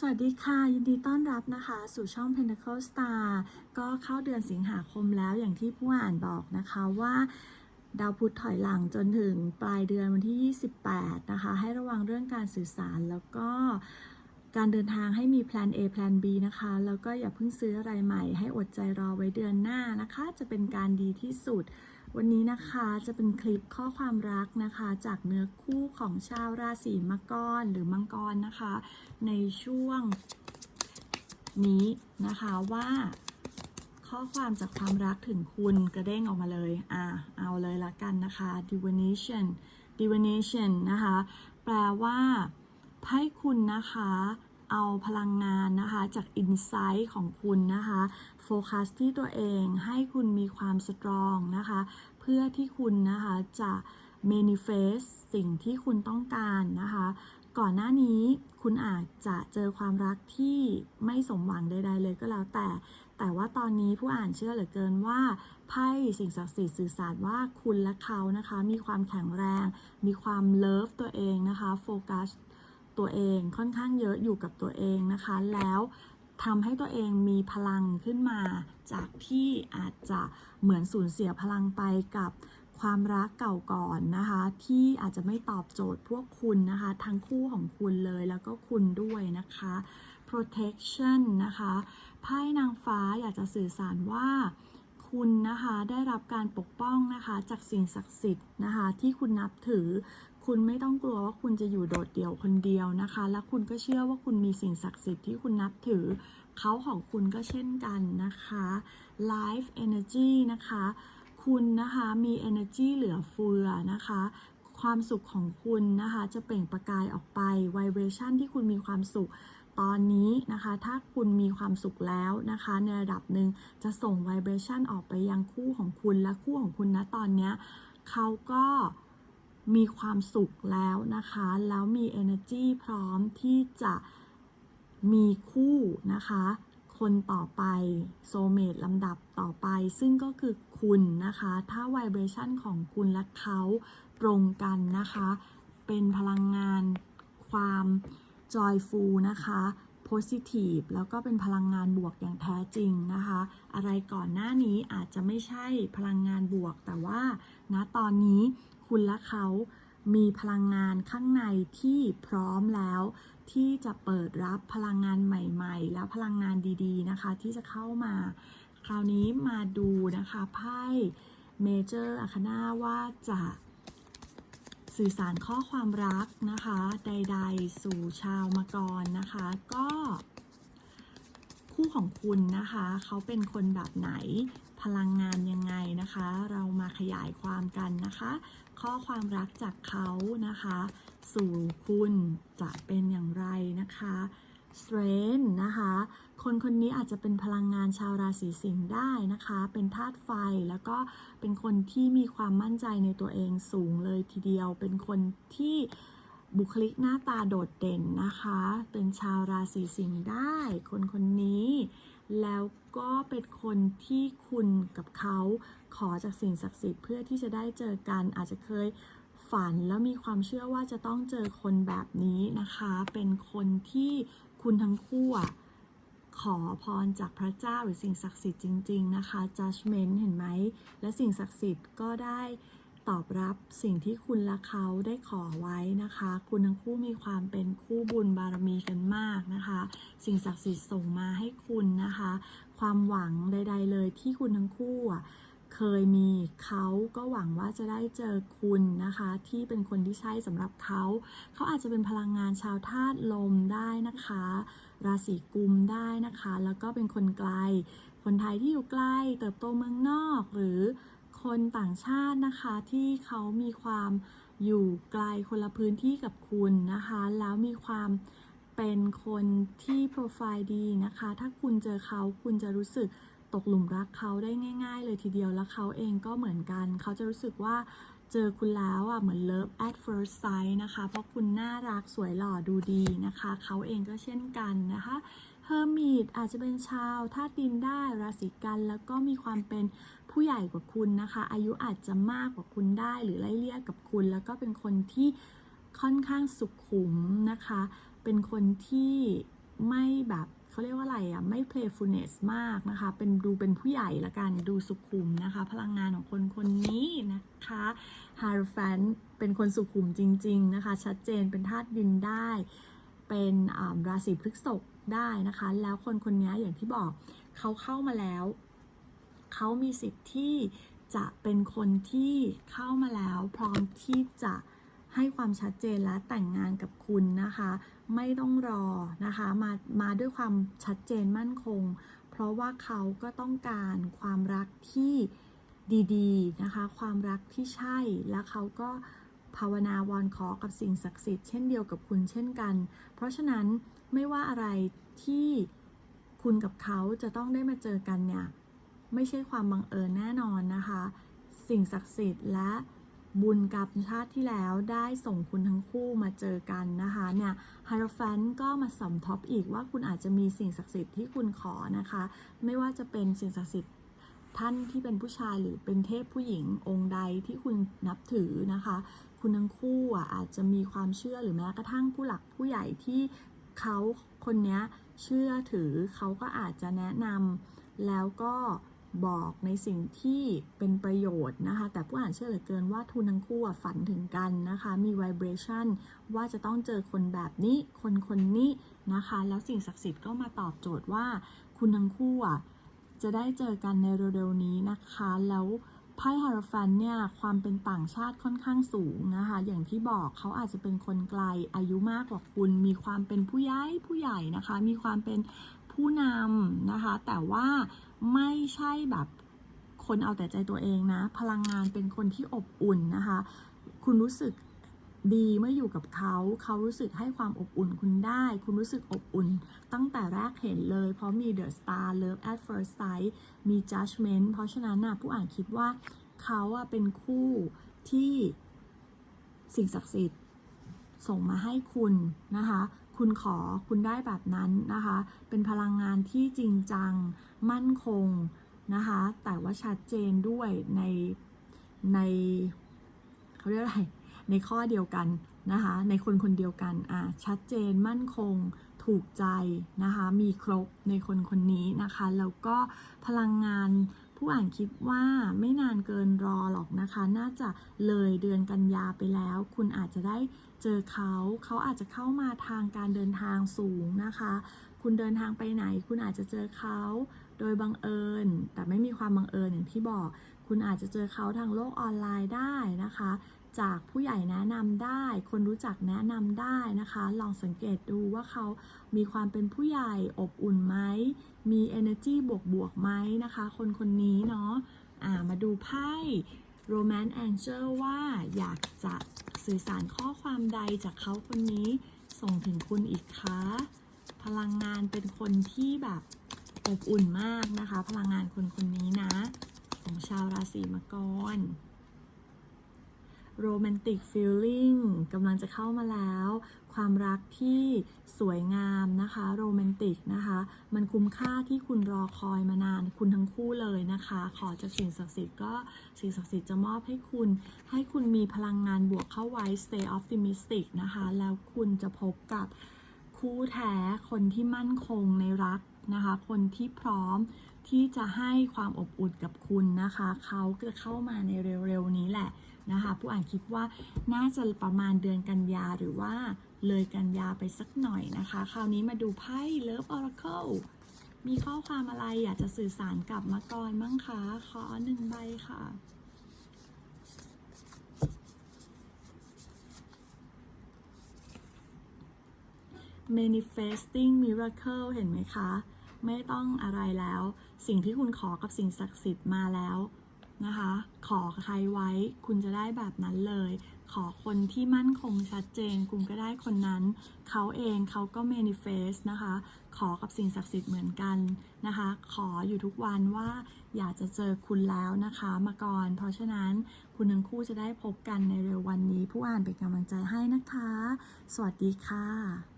สวัสดีค่ะ ยินดีต้อนรับนะคะ สู่ช่อง Pinnacle Star ก็เข้าเดือนสิงหาคมแล้วอย่างที่ผู้อ่านบอกนะคะว่า ดาวพุธถอยหลังจนถึงปลายเดือนวันที่ 28 นะคะ ให้ระวังเรื่องการสื่อสารแล้วก็การเดินทางให้มีแพลน A แพลน B นะคะ แล้วก็อย่าเพิ่งซื้ออะไรใหม่ ให้อดใจรอไว้เดือนหน้านะคะ จะเป็นการดีที่สุด วันนี้นะคะจะเป็นคลิปข้อความรักนะคะ จากเนื้อคู่ของชาวราศีมังกรหรือมังกรนะคะ ในช่วงนี้นะคะว่า ข้อความจากความรักถึงคุณกระเด้งออกมาเลย อ่าเอาเลยละกันนะคะ divination divination นะคะ แปลว่าให้คุณนะคะ เอาพลังงานนะคะจาก insight ของคุณนะคะโฟกัสที่ตัวเองให้คุณมีความสตรองนะคะเพื่อที่คุณนะคะจะ manifest สิ่งที่คุณต้องการนะคะ ก่อนหน้านี้คุณอาจจะเจอความรักที่ไม่สมหวังใดๆเลยก็แล้วแต่ แต่ว่าตอนนี้ผู้อ่านเชื่อเหลือเกินว่าไพ่สิ่งศักดิ์สิทธิ์สื่อสารว่าคุณและเขานะคะ มีความแข็งแรง มีความเลิฟตัวเองนะคะ โฟกัส ตัวเองค่อนข้างเยอะอยู่กับตัวเองนะคะ แล้วทำให้ตัวเองมีพลังขึ้นมา จากที่อาจจะเหมือนสูญเสียพลังไปกับความรักเก่าก่อนนะคะ ที่อาจจะไม่ตอบโจทย์พวกคุณนะคะ ทั้งคู่ของคุณเลยแล้วก็คุณด้วยนะคะ protection นะคะไพ่นางฟ้าอยากจะสื่อสารว่าคุณนะคะได้รับการปกป้องนะคะจากสิ่งศักดิ์สิทธิ์นะคะที่คุณนับถือ คุณไม่ต้องกลัวว่าคุณจะอยู่โดดเดี่ยวคนเดียวนะคะ และคุณก็เชื่อว่าคุณมีสิ่งศักดิ์สิทธิ์ที่คุณนับถือ เขาของคุณก็เช่นกันนะคะ life energy นะคะ คุณนะคะมี energy เหลือเฟือนะคะ ความสุขของคุณนะคะจะเปล่งประกายออกไป vibration ที่คุณมีความสุขตอนนี้นะคะ ถ้าคุณมีความสุขแล้วนะคะ ในระดับหนึ่งจะส่ง vibration ออกไปยังคู่ของคุณและคู่ของคุณนะตอนเนี้ยเขาก็ มีความสุขแล้วนะคะ แล้วมี energy พร้อมที่จะมีคู่นะคะ คนต่อไปโซเมตลำดับต่อไป ซึ่งก็คือคุณนะคะ ถ้า vibration ของคุณและเขาตรงกันนะคะ เป็นพลังงานความ joyful นะคะ positive แล้วก็เป็นพลังงานบวกอย่างแท้จริงนะคะ อะไรก่อนหน้านี้อาจจะไม่ใช่พลังงานบวก แต่ว่าณตอนนี้ คุณและเขามีพลังงานข้างในที่พร้อมแล้ว ที่จะเปิดรับพลังงานใหม่ ๆ แล้วพลังงานดีๆนะคะ ที่จะเข้ามา คราวนี้มาดูนะคะไพ่เมเจอร์อาคานาว่าจะสื่อสารข้อความรักนะคะ ใด ๆ สู่ชาวมกรนะคะ ก็คู่ของคุณนะคะ เขาเป็นคนแบบไหนพลังงานยังไงนะคะ เรามาขยายความกันนะคะ ข้อความรักจากเขานะคะ สู่คุณจะเป็นอย่างไรนะคะ strength นะคะ คนคนนี้อาจจะเป็นพลังงานชาวราศีสิงห์ได้นะคะ เป็นธาตุไฟแล้วก็เป็นคนที่มีความมั่นใจในตัวเองสูงเลยทีเดียว เป็นคนที่บุคลิกหน้าตาโดดเด่นนะคะ เป็นชาวราศีสิงห์ได้ คนคนนี้ แล้วก็เป็นคนที่คุณกับเขาขอจากสิ่งศักดิ์สิทธิ์เพื่อที่จะได้เจอกันอาจจะเคยฝันแล้วมีความเชื่อว่าจะต้องเจอคนแบบนี้นะคะ เป็นคนที่คุณทั้งคู่ขอพรจากพระเจ้าหรือสิ่งศักดิ์สิทธิ์จริง ๆ นะคะ judgment เห็นไหม และสิ่งศักดิ์สิทธิ์ก็ได้ ตอบรับสิ่งที่คุณและเขาได้ขอไว้นะคะ คุณทั้งคู่มีความเป็นคู่บุญบารมีกันมากนะคะ สิ่งศักดิ์สิทธิ์ส่งมาให้คุณนะคะ ความหวังใด ๆ เลยที่คุณทั้งคู่เคยมีเขาก็หวังว่าจะได้เจอคุณนะคะ ที่เป็นคนที่ใช่สำหรับเขา เขาอาจจะเป็นพลังงานชาวธาตุลมได้นะคะ ราศีกุมได้นะคะ แล้วก็เป็นคนไกล คนไทยที่อยู่ใกล้ เติบโตเมืองนอกหรือ คนต่างชาตินะคะที่เขามีความอยู่ไกลคนละพื้นที่กับคุณนะคะ แล้วมีความเป็นคนที่โปรไฟล์ดีนะคะ ถ้าคุณเจอเขาคุณจะรู้สึกตกหลุมรักเขาได้ง่าย ๆ เลยทีเดียวแล้วเขาเองก็เหมือนกัน เขาจะรู้สึกว่าเจอคุณแล้วอะเหมือน love at first sight นะคะ เพราะคุณน่ารักสวยหล่อดูดีนะคะ เขาเองก็เช่นกันนะคะ เฮอร์มิตอาจจะเป็นชาวธาตุดินได้ราศีกันแล้วก็มีความเป็นผู้ใหญ่กว่าคุณนะคะ อายุอาจจะมากกว่าคุณได้ หรือไล่เลี่ยกับคุณ แล้วก็เป็นคนที่ค่อนข้างสุขุมนะคะ เป็นคนที่ไม่แบบเขาเรียกว่าอะไรอะ ไม่ playfulness มากนะคะ เป็นดูเป็นผู้ใหญ่ละกันดูสุขุมนะคะ พลังงานของคนคนนี้นะคะฮาร์ฟันเป็นคนสุขุมจริง ๆ นะคะ ชัดเจนเป็นธาตุดินได้ เป็นราศีพฤษภ ได้นะคะ แล้วคนคนนี้อย่างที่บอกเขาเข้ามาแล้ว เขามีสิทธิ์ที่จะเป็นคนที่เข้ามาแล้ว พร้อมที่จะให้ความชัดเจนและแต่งงานกับคุณนะคะ ไม่ต้องรอนะคะมามาด้วยความชัดเจนมั่นคง เพราะว่าเขาก็ต้องการความรักที่ดีๆนะคะ ความรักที่ใช่และเขาก็ภาวนาวอนขอกับสิ่งศักดิ์สิทธิ์เช่นเดียวกับคุณเช่นกัน เพราะฉะนั้น ไม่ว่าอะไรที่คุณกับเขาจะต้องได้มาเจอกันเนี่ย ไม่ใช่ความบังเอิญแน่นอนนะคะ สิ่งศักดิ์สิทธิ์และบุญกรรมชาติที่แล้วได้ส่งคุณทั้งคู่มาเจอกันนะคะเนี่ยฮาร์ฟันก็มาสมทบอีกว่าคุณอาจจะมีสิ่งศักดิ์สิทธิ์ที่คุณขอนะคะ ไม่ว่าจะเป็นสิ่งศักดิ์สิทธิ์ท่านที่เป็นผู้ชายหรือเป็นเทพผู้หญิงองค์ใดที่คุณนับถือนะคะ คุณทั้งคู่อาจจะมีความเชื่อหรือแม้กระทั่งผู้หลักผู้ใหญ่ที่ เขาคนนี้เชื่อถือเขาก็อาจจะแนะนำแล้วก็บอกในสิ่งที่เป็นประโยชน์นะคะ แต่ผู้อ่านเชื่อเหลือเกินว่าทุนทั้งคู่ฝันถึงกันนะคะ มี vibration ว่าจะต้องเจอคนแบบนี้ คนคนนี้นะคะ แล้วสิ่งศักดิ์สิทธิ์ก็มาตอบโจทย์ว่า คุณทั้งคู่จะได้เจอกันในเร็วๆนี้นะคะ แล้ว ไพ่ฮาราฟันเนี่ยความเป็นต่างชาติค่อนข้างสูงนะคะ อย่างที่บอกเขาอาจจะเป็นคนไกลอายุมากกว่าคุณ มีความเป็นผู้ย้ายผู้ใหญ่นะคะ มีความเป็นผู้นำนะคะ แต่ว่าไม่ใช่แบบคนเอาแต่ใจตัวเองนะ พลังงานเป็นคนที่อบอุ่นนะคะ คุณรู้สึก ดีเมื่ออยู่กับเขา เขารู้สึกให้ความอบอุ่นคุณได้ คุณรู้สึกอบอุ่น ตั้งแต่แรกเห็นเลย เพราะมี The Star Love at First Sight มี Judgment เพราะฉะนั้นนะผู้อ่านคิดว่าเขาอะเป็นคู่ที่สิ่งศักดิ์สิทธิ์ส่งมาให้คุณนะคะ คุณขอคุณได้แบบนั้นนะคะ เป็นพลังงานที่จริงจัง มั่นคงนะคะ แต่ว่าชัดเจนด้วยในในเขาเรียกอะไร ในข้อเดียวกันนะคะ ในคนคนเดียวกันอะชัดเจนมั่นคงถูกใจนะคะ มีครบในคนคนนี้นะคะ แล้วก็พลังงานผู้อ่านคิดว่าไม่นานเกินรอหรอกนะคะ น่าจะเลยเดือนกันยาไปแล้ว คุณอาจจะได้เจอเขา เขาอาจจะเข้ามาทางการเดินทางสูงนะคะ คุณเดินทางไปไหน คุณอาจจะเจอเขา โดยบังเอิญ แต่ไม่มีความบังเอิญอย่างที่บอก คุณอาจจะเจอเขาทางโลกออนไลน์ได้นะคะ จากผู้ใหญ่แนะนำได้ คนรู้จักแนะนำได้นะคะ ลองสังเกตดูว่าเขามีความเป็นผู้ใหญ่อบอุ่นไหม มี energy บวกบวกๆไหมนะคะ คนคนนี้เนาะอ่ามาดูไพ่ Romance Angel ว่าอยากจะสื่อสารข้อความใดจากเขาคนนี้ส่งถึงคุณอีกคะ พลังงานเป็นคนที่แบบอบอุ่นมากนะคะ พลังงานคนคนนี้นะ ของชาวราศีมังกร โรแมนติกฟีลลิ่งกำลังจะเข้ามาแล้ว ความรักที่สวยงามนะคะโรแมนติกนะคะ มันคุ้มค่าที่คุณรอคอยมานานคุณทั้งคู่เลยนะคะ ขอจากสิ่งศักดิ์สิทธิ์ก็สิ่งศักดิ์สิทธิ์จะมอบให้คุณ ให้คุณมีพลังงานบวกเข้าไว้ stay optimistic นะคะ แล้วคุณจะพบกับคู่แท้คนที่มั่นคงในรักนะคะ คนที่พร้อม ที่จะให้ความอบอุ่นกับคุณนะคะ เขาจะเข้ามาในเร็วๆนี้แหละนะคะ ผู้อ่านคิดว่าน่าจะประมาณเดือนกันยาหรือว่าเลยกันยาไปสักหน่อยนะคะ คราวนี้มาดูไพ่ Love Oracle มีข้อความอะไรอยากจะสื่อสารกับมาก่อนมั้งคะ ขอหนึ่งใบค่ะ manifesting miracle เห็นไหมคะ ไม่ต้องอะไรแล้ว สิ่งที่คุณขอกับสิ่งศักดิ์สิทธิ์มาแล้วนะคะ ขอใครไว้คุณจะได้แบบนั้นเลย ขอคนที่มั่นคงชัดเจน คุณก็ได้คนนั้น เขาเองเขาก็ manifest นะคะ ขอกับสิ่งศักดิ์สิทธิ์เหมือนกันนะคะ ขออยู่ทุกวันว่าอยากจะเจอคุณแล้วนะคะมาก่อน เพราะฉะนั้นคุณทั้งคู่จะได้พบกันในเร็ววันนี้ ผู้อ่านเป็นกำลังใจให้นะคะ สวัสดีค่ะ